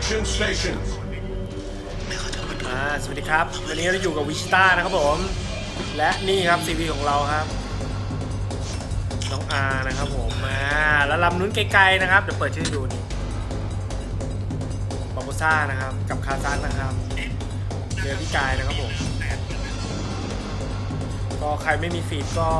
Extraction stations. อ่าสวัสดีครับ วันนี้เราอยู่กับวิชิต้านะครับผม และนี่ครับซีวีของเราครับ น้องอานะครับผมอ่าแล้วลำนู้นไกลๆนะครับ เดี๋ยวเปิดชื่อดูนี่ปาโกซ่านะครับ กับคาซันนะครับเรือพี่กายนะครับผม ก็ใครไม่มีฟีดก็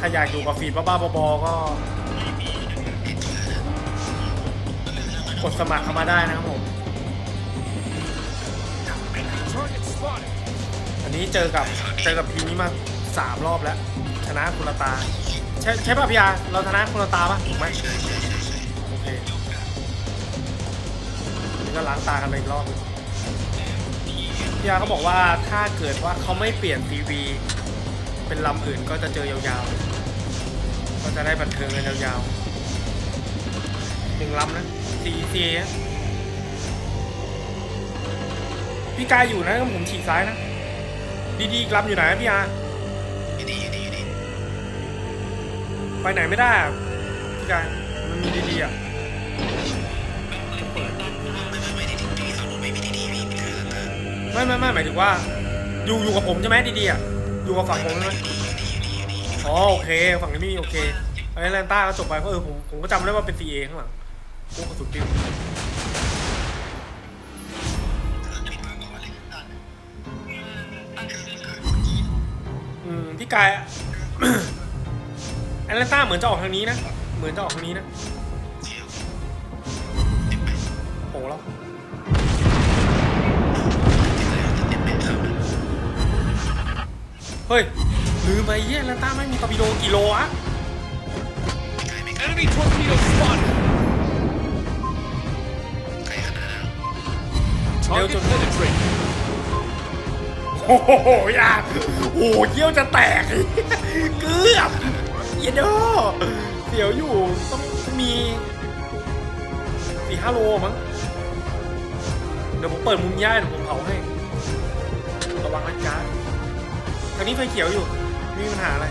ถ้าอยากอยู่กับฟีดบ้าๆบอๆก็ ดสมัครเข้ามาได้นะครับผมอันนี้เจอกับเจอกับทีมนี้มาสามรอบแล้ว ชนะคุณตา ใช่ใช่ป่ะพี่ยาเราชนะคุณตาป่ะถูกไหมโอเคนี่ก็ล้างตากันไปอีกรอบพี่ยาเขาบอกว่าถ้าเกิดว่าเขาไม่เปลี่ยนทีวีเป็นลำอื่นก็จะเจอยาวๆ ก็จะได้บันเทิงกันยาวๆ หนึ่งลำนะซีซีพี่กายอยู่นะผมฉีกซ้ายนะ ดีๆอีกลำอยู่ไหนอะพี่อาไปไหนไม่ได้อะพี่กายมันมีดีๆอะไม่ไม่ไม่หมายถึงว่า อยู่อยู่กับผมใช่ไหมดีๆอะอยู่กับฝั่งผมใช่ไหมอ๋อโอเค ฝั่งนี้ไม่มีโอเคไอ้แลนต้าก็จบไปเพราะเออผมผมก็จำได้ว่าเป็น CA ข้างหลัง โอ้กระสุนปิวอืมพี่กายอะแอตแลนต้าเหมือนจะออกทางนี้นะ เหมือนจะออกทางนี้นะโอ้แล้วเฮ้ยลืมไปเยี่ยแอตแลนต้าไม่มีตอร์ปิโดกี่โลอะ Enemy torpedo spotted. Target penetrated. โอ้โหอยาโอ้โหเยี่ยวจะแตก เกือบเยโดเสียวอยู่ต้องมีสี่ห้าโลมั้ง เดี๋ยวผมเปิดมุมย่ายเดี๋ยวผมเผาให้ ระวังนะจ๊ะทางนี้ไฟเขียวอยู่ไม่มีปัญหาอะไร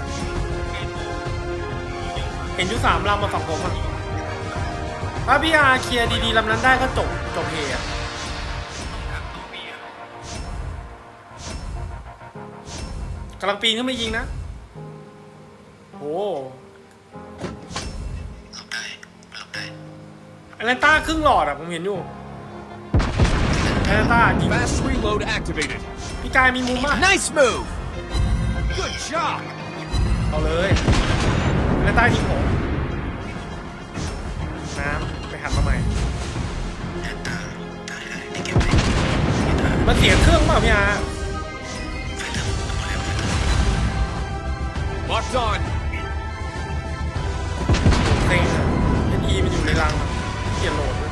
เห็นอยู่สามลำมาฝั่งผมอะถ้าพี่อาเคลียร์ดีๆลำนั้นได้ก็จบจบเฮอะำลังปีนขึ้นไปยิงนะโอ้แอตแลนต้าครึ่งหลอดอะผมเห็นอยู่แอตแลนต้ายิง Fast reload activated. พี่กายมีมุมมาก Nice move. Good job. เอาเลยแอตแลนต้ายิงผมน้ำไปหันมาใหม่ มันเสียเครื่องเปล่าพี่อา Locked on. เซ็งอะเอ็นอีมันอยู่ในรังอะเกียร์โหลดด้วย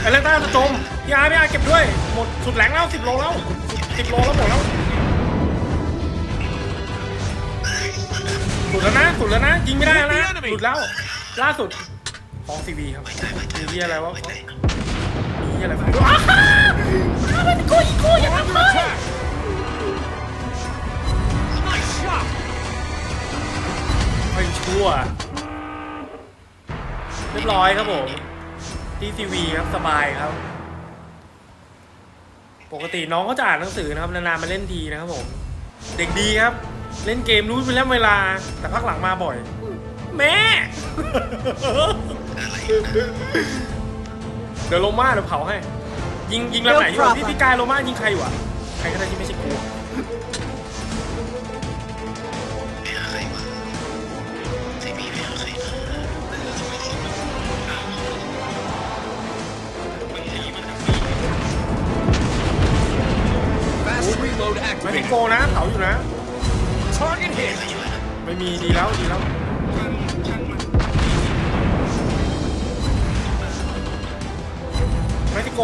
ไอเลนต้าจะจมพี่อาร์พี่อาร์เก็บด้วย หมดสุดแหลงแล้วสิบโลแล้วสิบโลแล้วหมดแล้ว สุดแล้วนะ สุดแล้วนะ ยิงไม่ได้แล้วนะหลุดแล้ว ล่าสุด ฟ้องซีวีครับมีเหียอะไรวะมีเหียอะไรวะอ้าวอ้าวมันกูอีกกูอย่า We're ทำ under เลย attack. Nice shot. ไม่ชั่ว เรียบร้อยครับผมที่ทีวีครับสบายครับ ปกติน้องเขาจะอ่านหนังสือนะครับนานๆมาเล่นทีนะครับผม เด็กดีครับ เล่นเกมรู้เป็นเรื่องเวลา แต่พักหลังมาบ่อย แม่ เดี๋ยวโลมาเดี๋ยวเผาให้ ยิงยิงลำไหนอยู่อะพี่พี่กายโลมายิงใครอยู่อะใครก็ได้ที่ไม่ใช่กู Fast reload ไม่ได้ activated. โกนะเผาอยู่นะ Target hit. ไม่มีดีแล้วดีแล้ว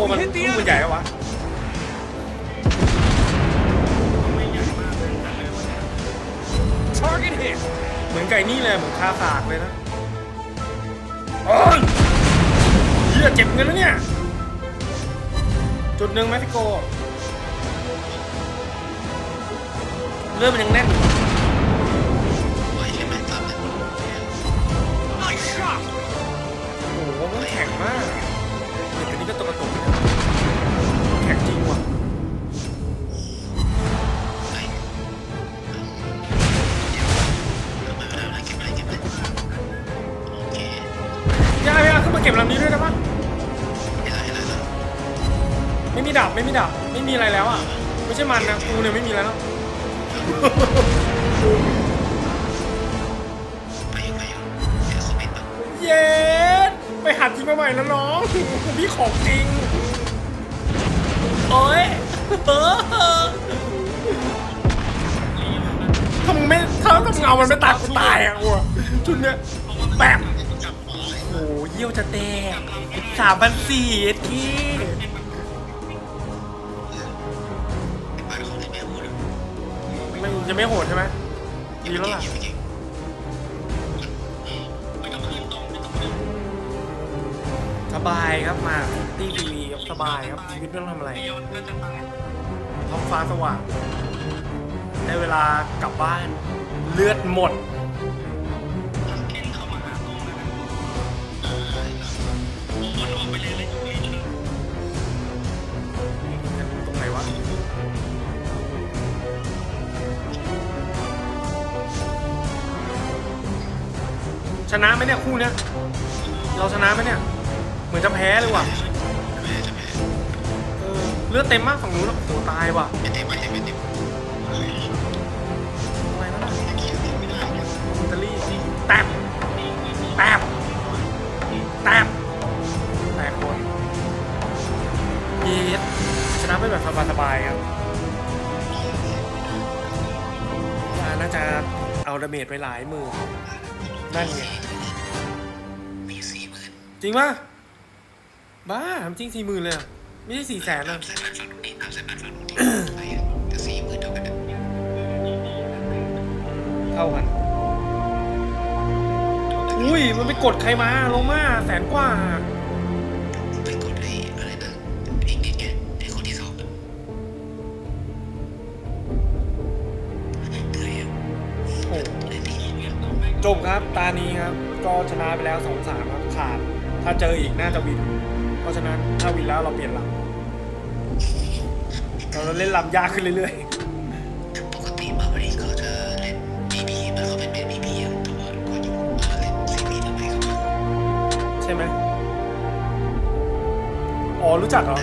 กมันลูกมันใหญ่แล้ววะ Target hit. เหมือนไก่นี่เลยเหมือนคาสากเลยนะโอ้ยเหี้ยเจ็บเงินแล้วเนี่ย จุดหนึ่งเม็กซิโกเลือดมันยังแน่นอยู่ มีดาบไม่มีอะไรแล้วอะ ไม่ใช่มันนะกูเนี่ยไม่มีแล้ว เย้ไปหัดจริงมาใหม่นะน้องพี่ของจริง โอ้ยเออทำไม่ถ้าทำเงามันไม่ตายกูตายอะกูชุดเนี้ยแป๊บโอ้เยี่ยวจะแตกสามพันสี่เอ็ดคี ไม่จะไม่โหดใช่ไหมดีแล้วล่ะสบายครับมาตีทีวีครับสบายครับชีวิตไม่ต้องทำอะไรท้องฟ้าสว่างได้เวลากลับบ้านเลือดหมด นะไหมเนี่ยคู่เนี้ยเราชนะไหมเนี่ย เหมือนจะแพ้เลยว่ะเออเลือดเต็มมากฝั่งนู้นอะโอ้โหตายว่ะอะไรนั่นน่ะอิตาลีแตบแตบแตบแตกหมดเย็ดชนะไปแบบสบายๆครับว่าน่าจะเอาดาเมจไปหลายหมื่นนั่นไง จริงปะบ้าทำจริงสี่หมื่นเลยอะไม่ใช่สี่แสนอะเท่ากัน อุ้ย มันไปกดใครมาลงมาแสนกว่าโอ้จบครับ ตานี้ครับ ก็ชนะไปแล้วสองสามครับ ขาด ถ้าเจออีกน่าจะวิน เพราะฉะนั้นถ้าวินแล้วเราเปลี่ยนลำเราเล่นลำยากขึ้นเรื่อยๆปกติมาบริก็จะเล่น BB มันเขาเป็นเป็น BB อะแต่ว่าก็อยู่มาเล่น CB ทำไมครับใช่ไหมอ๋อรู้จักเหรอ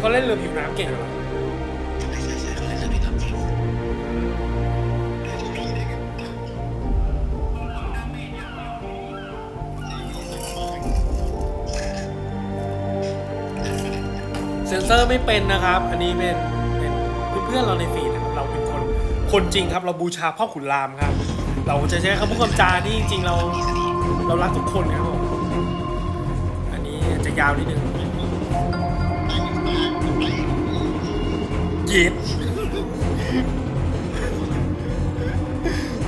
เขาเล่นเรือผิวน้ำเก่งเหรอไม่ใช่ใช่เขาเล่นเรื่องนี้ทำเองเล่นเรื่องนี้กันเซนเซอร์ไม่เป็นนะครับ อันนี้เป็นเป็นเพื่อนๆเราในฟีดนะครับเราเป็นคนคนจริงครับ เราบูชาพ่อขุนรามครับ เราจะใช้คำพูดคำจาที่จริงเราเรารักทุกคนนะครับผมอันนี้จะยาวนิดนึง ย็ด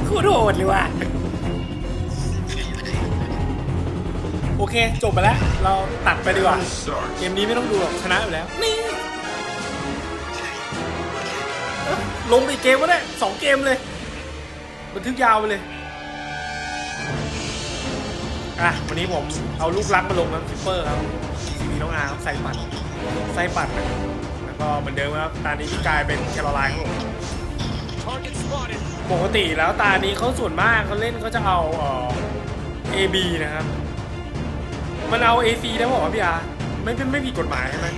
โคตรโหดเลยว่ะ โอเค จบไปแล้ว เราตัดไปดีกว่า เกมนี้ไม่ต้องดูหรอกชนะอยู่แล้ว นี่เอ้าลงไปอีกเกมก็ได้สองเกมเลย บันทึกยาวไปเลย อะ วันนี้ผมเอาลูกรักมาลงนะคิปเปอร์ครับทีวีน้องอาร์ครับใส่ปัด ใส่ปัดนะ ก็เหมือนเดิมครับตานี้พี่กายเป็นแคโรไลน์ครับผม Target spotted. ปกติแล้วตานี้เขาส่วนมากเขาเล่นเขาจะเอาเอ่อ AB นะครับ มันเอา AC ได้ป่าวะพี่อาร์ไม่ไม่ไม่ผิดกฎหมายใช่ไหม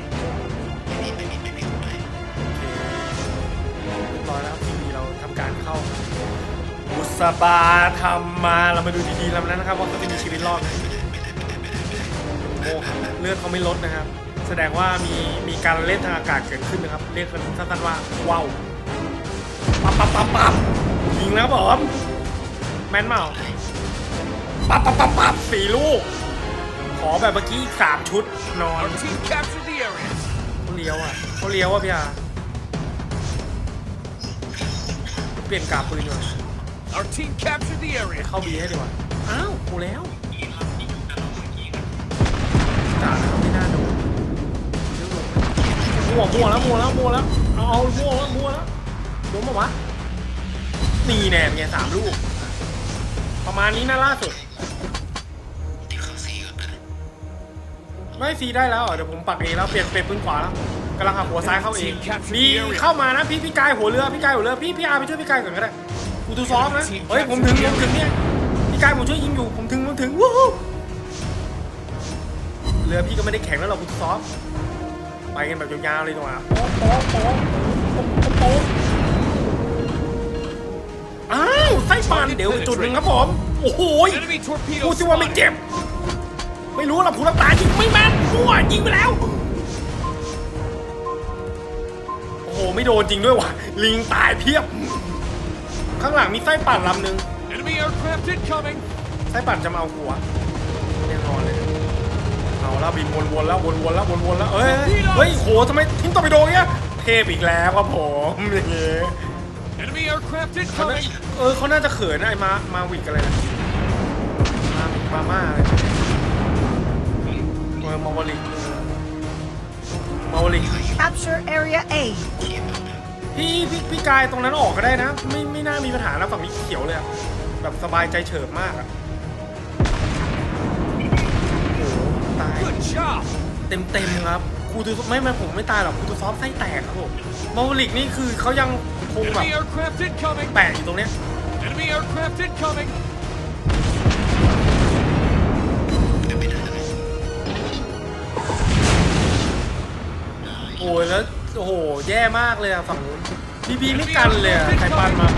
ไม่มีไม่มีไม่มีคนไหนโอเคเรียบร้อยแล้วทีวีเราทำการเข้าบุษบาทำมาเรามาดูดีๆแล้วนะครับว่าเขาจะมีชีวิตรอดไหมโอ้ครับเลือดเขาไม่ลดนะครับ แสดงว่ามีมีการเล่นทางอากาศเกิดขึ้นนะครับ เรียกกันสั้นๆว่าว้าวปั๊บปั๊บปั๊บปั๊บยิงแล้วผมแมนเมาปั๊บปั๊บปั๊บปั๊บสี่ลูก ขอแบบเมื่อกี้อีกสามชุดนอนเขาเลี้ยวอะเขาเลี้ยวอะพี่อาเปลี่ยนกาปืนดีกว่าเข้าบีให้ดีกว่า อ้าวโหแล้วจ่านะครับไม่น่า มั่วมั่วแล้วมั่วแล้วมั่วแล้วเอาเอามั่วแล้วมั่วแล้วโดนปะวะนี่แน่เป็นไงสามลูก ประมาณนี้นะล่าสุดไม่ซีได้แล้วเดี๋ยวผมปักเองแล้วเปลี่ยนเป็นปืนขวาแล้วกำลังหักหัวซ้ายเข้าเองมีเข้ามานะพี่พี่กายหัวเรือพี่กายหัวเรือพี่พี่อาร์ไปช่วยพี่กายก่อนก็ได้กูตูซ้อมนะเฮ้ยผมถึงผมถึงเนี่ยพี่กายผมช่วยยิงอยู่ผมถึงผมถึงวู้ฮู้เรือพี่ก็ไม่ได้แข็งแล้วหรอกกูตูซ้อม ไปกันแบบยาวๆเลยดีกว่าโป๊ะโป๊ะโป๊ะโป๊ะโป๊ะโป๊ะอ้าวไส้ปานเดี๋ยวอีกจุดหนึ่งครับผมโอ้โห Enemy พู torpedo ดสิว่าไม่ spotted. เจ็บ ไม่รู้หรอกผู้รักษายิงไม่แม่นมั่วยิงไปแล้ว โอ้โหไม่โดนจริงด้วยว่ะลิงตายเพียบ ข้างหลังมีไส้ปั่นลำหนึ่ง Enemy aircraft incoming. ไส้ปั่นจะมาเอาหัว แล้วบินวนๆแล้ววนๆแล้ววนๆแล้วเอ้ยเฮ้ยโหทำไมทิ้งตัวไปโดนเงี้ยเทพอีกแล้วครับผมอย่างเงี้ย Enemy aircraft เขาน่า incoming. เออเขาน่าจะเขินนะไอ้มามาวิกอะไรนะมามาม่าอะไรนะเออมาวลิกมาวลิก Capture Area A. พี่พี่พี่กายตรงนั้นออกก็ได้นะ ไม่ไม่น่ามีปัญหานะฝั่งนี้เขียวเลยอะแบบสบายใจเฉิบมากอะ เต็มเต็มๆครับครูตูไม่ไม่ผมไม่ตายหรอกครูตูซอฟไส้แตกครับผมมาวลิกนี่คือเขายังคงแบบ Enemy aircraft incoming. แปะอยู่ตรงเนี้ย Enemy aircraft incoming. โอ้ยแล้วโอ้โหแย่มากเลยอะฝั่งนู้นบีบีไม่กันเลยอะใครปันมา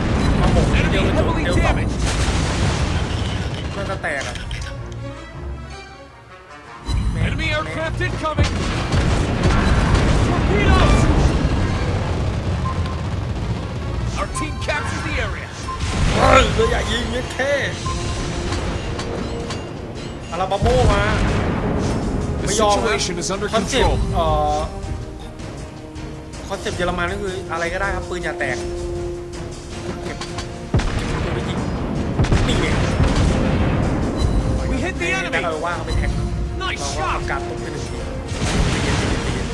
มาหมกเดียว Enemy กระจก heavily เดียวสอง damaged. น่าจะแตกอะ aircraft incoming. Torpedoes. Our team captured the area. เฮ้ยเลยอย่ายิงเงี้ยแค่อาราบาโมมา The ไม่ยอมนะ situation is under คอนเซ็ปต์ control. เอ่อคอนเซ็ปต์เยอรมันก็คืออะไรก็ได้ครับ ปืนอย่าแตกเก็บเก็บปืนไปยิงนี่ไง We hit the แบ็ค enemy. เอาว่าเขาไปแท็ก Nice เราก็ shot. ทำการตบไปหนึ่งทีใจเย็นใจเย็นใจเย็น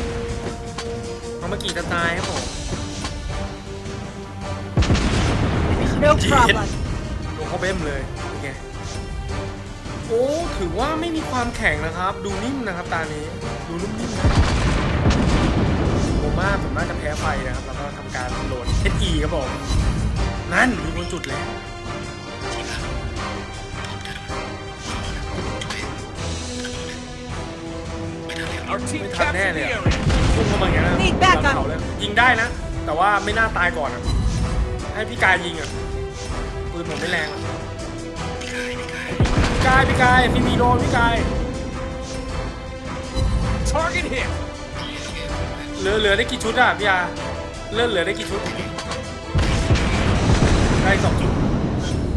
เอามากี่จะตายครับผม No Gee. problem. ลงเข้าเบ้มเลยเป็นไงโอ้ ถือว่าไม่มีความแข็งนะครับ ดูนิ่มนะครับตานี้ ดูนุ่มนิ่มนะโอมาผมน่าจะแพ้ไฟนะครับ แล้วก็ทำการโหลด SE ครับผม นั่นมีคนจุดแล้ว ไม่ทันแน่ captured เล the ยอะ area. พุ่งเข้ามาอย่างนี้นะ Need backup หลังเขาเลยยิงได้นะ แต่ว่าไม่น่าตายก่อนอะให้พี่กายยิงอะปืนผมไม่แรงอะพี่กายพี่กายพี่มีโดนพี่กาย Target hit. เหลือเหลือได้กี่ชุดอะพี่อาเลือดเหลือได้กี่ชุดได้สองชุด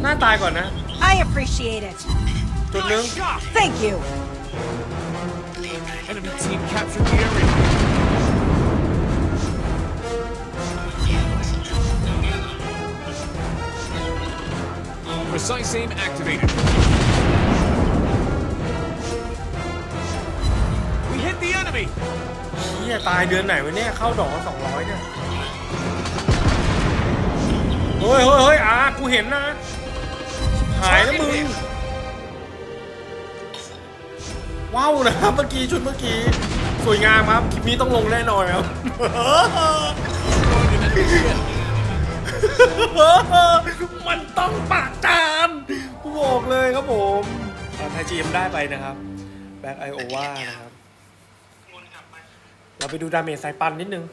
หน้าตายก่อนนะ I appreciate it. จุดหนึ่ง Nice shot. Thank you. Enemy team captured the area. Precise aim activated. We hit the enemy. เฮียตายเดือนไหนวะเนี่ยเข้าดอกสองร้อยเนี่ยเฮ้ยเฮ้ยเฮ้ยอากูเห็นนะหายแล้วมึง ว้าวนะครับเมื่อกี้ชุดเมื่อกี้สวยงามครับคลิปนี้ต้องลงแน่นอนครับมันต้องปะจานบอกเลยครับผมไทยจีมได้ไปนะครับแบ็คไอโอวานะครับ เราไปดูดาเมจสายปันนิดนึง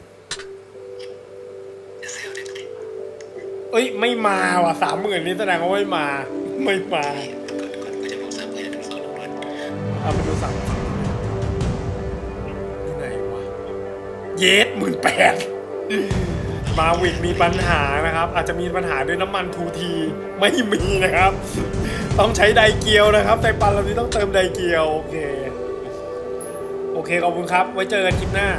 เอ้ย ไม่มาว่ะสามหมื่นนี้แสดงว่าไม่มา ไม่มา เอาไปดูสามที่ไหนวะ เยสหมื่นแปดมาวิกมีปัญหานะครับ อาจจะมีปัญหาด้วยน้ำมันทูทีไม่มีนะครับ ต้องใช้ไดเกียวนะครับไตปันเรานี้ต้องเติมไดเกียว โอเค โอเค ขอบคุณครับ ไว้เจอกันคลิปหน้า